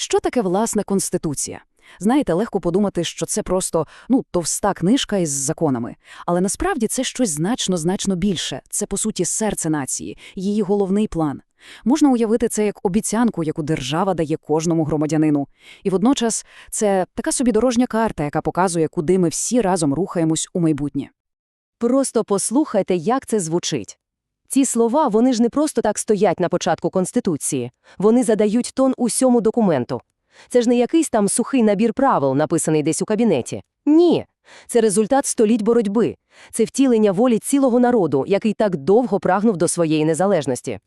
Що таке власне конституція? Знаєте, легко подумати, що це просто ну товста книжка із законами. Але насправді це щось значно значно більше. Це по суті серце нації, її головний план. Можна уявити це як обіцянку, яку держава дає кожному громадянину. І водночас це така собі дорожня карта, яка показує, куди ми всі разом рухаємось у майбутнє. Просто послухайте, як це звучить. Ці слова, вони ж не просто так стоять на початку Конституції. Вони задають тон усьому документу. Це ж не якийсь там сухий набір правил, написаний десь у кабінеті. Ні. Це результат століть боротьби. Це втілення волі цілого народу, який так довго прагнув до своєї незалежності.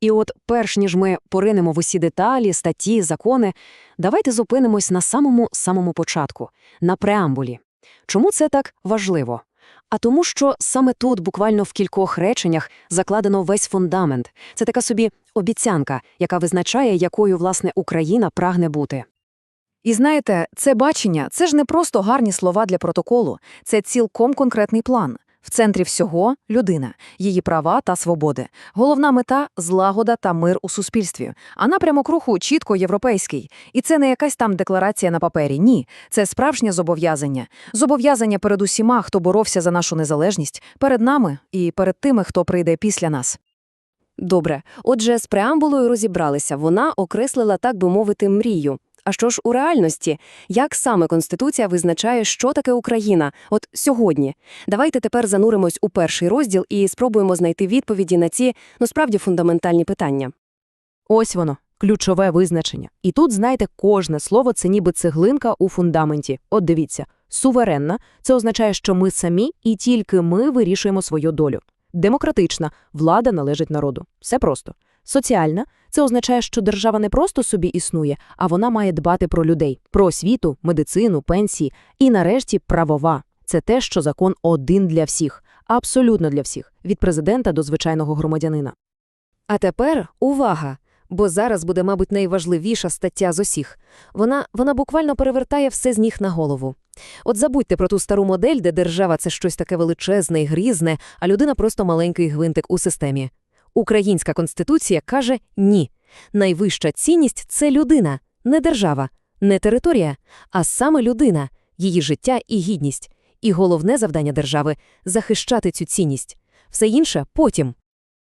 І от, перш ніж ми поринемо в усі деталі, статті, закони, давайте зупинимось на самому самому початку, на преамбулі. Чому це так важливо? А тому, що саме тут, буквально в кількох реченнях, закладено весь фундамент. Це така собі обіцянка, яка визначає, якою, власне, Україна прагне бути. І знаєте, це бачення це ж не просто гарні слова для протоколу, це цілком конкретний план. В центрі всього людина, її права та свободи. Головна мета злагода та мир у суспільстві. А напрямок руху чітко європейський. І це не якась там декларація на папері. Ні, це справжнє зобов'язання. Зобов'язання перед усіма, хто боровся за нашу незалежність, перед нами і перед тими, хто прийде після нас. Добре, отже, з преамбулою розібралися. Вона окреслила, так би мовити, мрію. А що ж у реальності? Як саме Конституція визначає, що таке Україна? От сьогодні. Давайте тепер зануримось у перший розділ і спробуємо знайти відповіді на ці, ну справді, фундаментальні питання. Ось воно, ключове визначення. І тут, знаєте, кожне слово це ніби цеглинка у фундаменті. От дивіться, суверенна це означає, що ми самі і тільки ми вирішуємо свою долю. Демократична влада належить народу. Все просто. Соціальна це означає, що держава не просто собі існує, а вона має дбати про людей, про освіту, медицину, пенсії. І нарешті правова це те, що закон один для всіх, абсолютно для всіх, від президента до звичайного громадянина. А тепер увага! Бо зараз буде, мабуть, найважливіша стаття з усіх. Вона, вона буквально перевертає все з ніг на голову. От забудьте про ту стару модель, де держава це щось таке величезне і грізне, а людина просто маленький гвинтик у системі. Українська конституція каже ні. Найвища цінність це людина, не держава, не територія, а саме людина, її життя і гідність. І головне завдання держави захищати цю цінність. Все інше потім.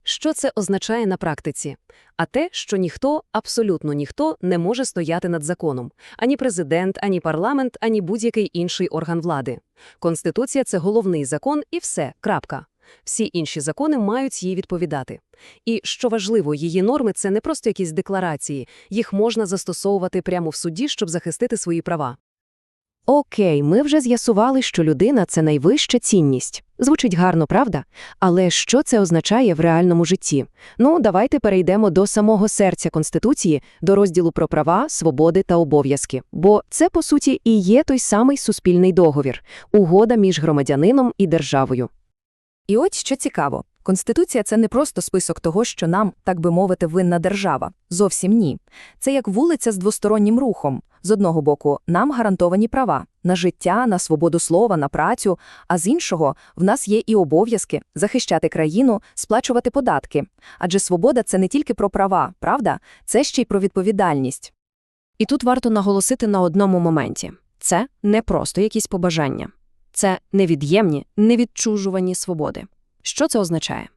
Що це означає на практиці? А те, що ніхто, абсолютно ніхто, не може стояти над законом. Ані президент, ані парламент, ані будь-який інший орган влади. Конституція – це головний закон і все, крапка. Всі інші закони мають їй відповідати. І, що важливо, її норми – це не просто якісь декларації, їх можна застосовувати прямо в суді, щоб захистити свої права. Окей, ми вже з'ясували, що людина – це найвища цінність. Звучить гарно, правда? Але що це означає в реальному житті? Ну, давайте перейдемо до самого серця Конституції, до розділу про права, свободи та обов'язки. Бо це, по суті, і є той самий суспільний договір – угода між громадянином і державою. І от що цікаво. Конституція – це не просто список того, що нам, так би мовити, винна держава. Зовсім ні. Це як вулиця з двостороннім рухом. З одного боку, нам гарантовані права на життя, на свободу слова, на працю, а з іншого, в нас є і обов'язки захищати країну, сплачувати податки. Адже свобода – це не тільки про права, правда? Це ще й про відповідальність. І тут варто наголосити на одному моменті. Це не просто якісь побажання. Це невід'ємні, невідчужувані свободи. Що це означає?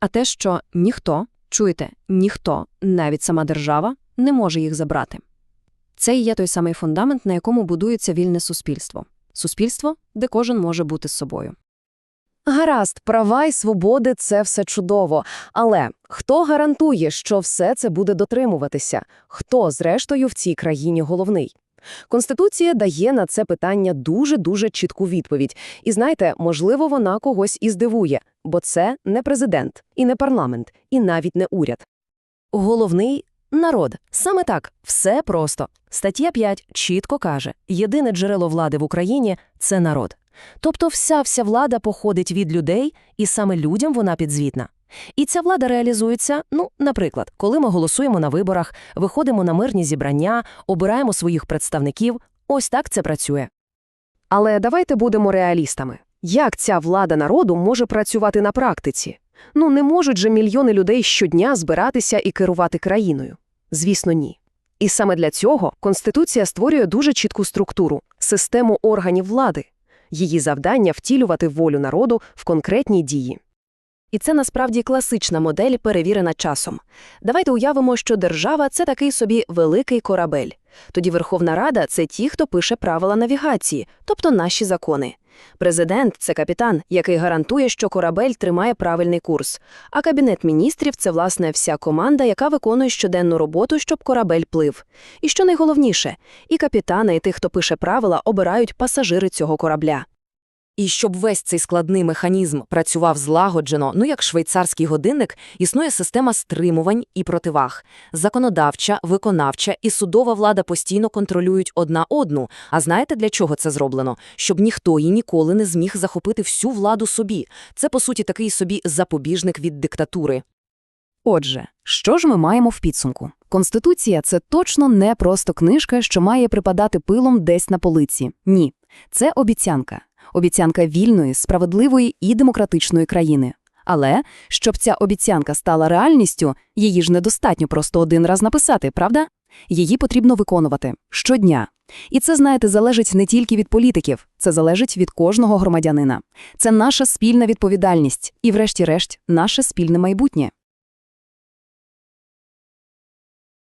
А те, що ніхто, чуєте, ніхто, навіть сама держава, не може їх забрати. Це і є той самий фундамент, на якому будується вільне суспільство. Суспільство, де кожен може бути з собою. Гаразд, права і свободи – це все чудово. Але хто гарантує, що все це буде дотримуватися? Хто, зрештою, в цій країні головний? Конституція дає на це питання дуже-дуже чітку відповідь. І знаєте, можливо, вона когось і здивує, бо це не президент, і не парламент, і навіть не уряд. Головний – народ. Саме так, все просто. Стаття 5 чітко каже, єдине джерело влади в Україні – це народ. Тобто вся-вся влада походить від людей, і саме людям вона підзвітна. І ця влада реалізується, ну, наприклад, коли ми голосуємо на виборах, виходимо на мирні зібрання, обираємо своїх представників, ось так це працює. Але давайте будемо реалістами. Як ця влада народу може працювати на практиці? Ну, не можуть же мільйони людей щодня збиратися і керувати країною. Звісно, ні. І саме для цього Конституція створює дуже чітку структуру – систему органів влади. Її завдання – втілювати волю народу в конкретні дії. І це насправді класична модель, перевірена часом. Давайте уявимо, що держава – це такий собі великий корабель. Тоді Верховна Рада – це ті, хто пише правила навігації, тобто наші закони. Президент – це капітан, який гарантує, що корабель тримає правильний курс. А Кабінет міністрів – це, власне, вся команда, яка виконує щоденну роботу, щоб корабель плив. І що найголовніше – і капітана, і тих, хто пише правила, обирають пасажири цього корабля. І щоб весь цей складний механізм працював злагоджено, ну як швейцарський годинник, існує система стримувань і противаг. Законодавча, виконавча і судова влада постійно контролюють одна одну. А знаєте, для чого це зроблено? Щоб ніхто і ніколи не зміг захопити всю владу собі. Це, по суті, такий собі запобіжник від диктатури. Отже, що ж ми маємо в підсумку? Конституція – це точно не просто книжка, що має припадати пилом десь на полиці. Ні, це обіцянка. Обіцянка вільної, справедливої і демократичної країни. Але, щоб ця обіцянка стала реальністю, її ж недостатньо просто один раз написати, правда? Її потрібно виконувати щодня. І це, знаєте, залежить не тільки від політиків, це залежить від кожного громадянина. Це наша спільна відповідальність і, врешті-решт, наше спільне майбутнє.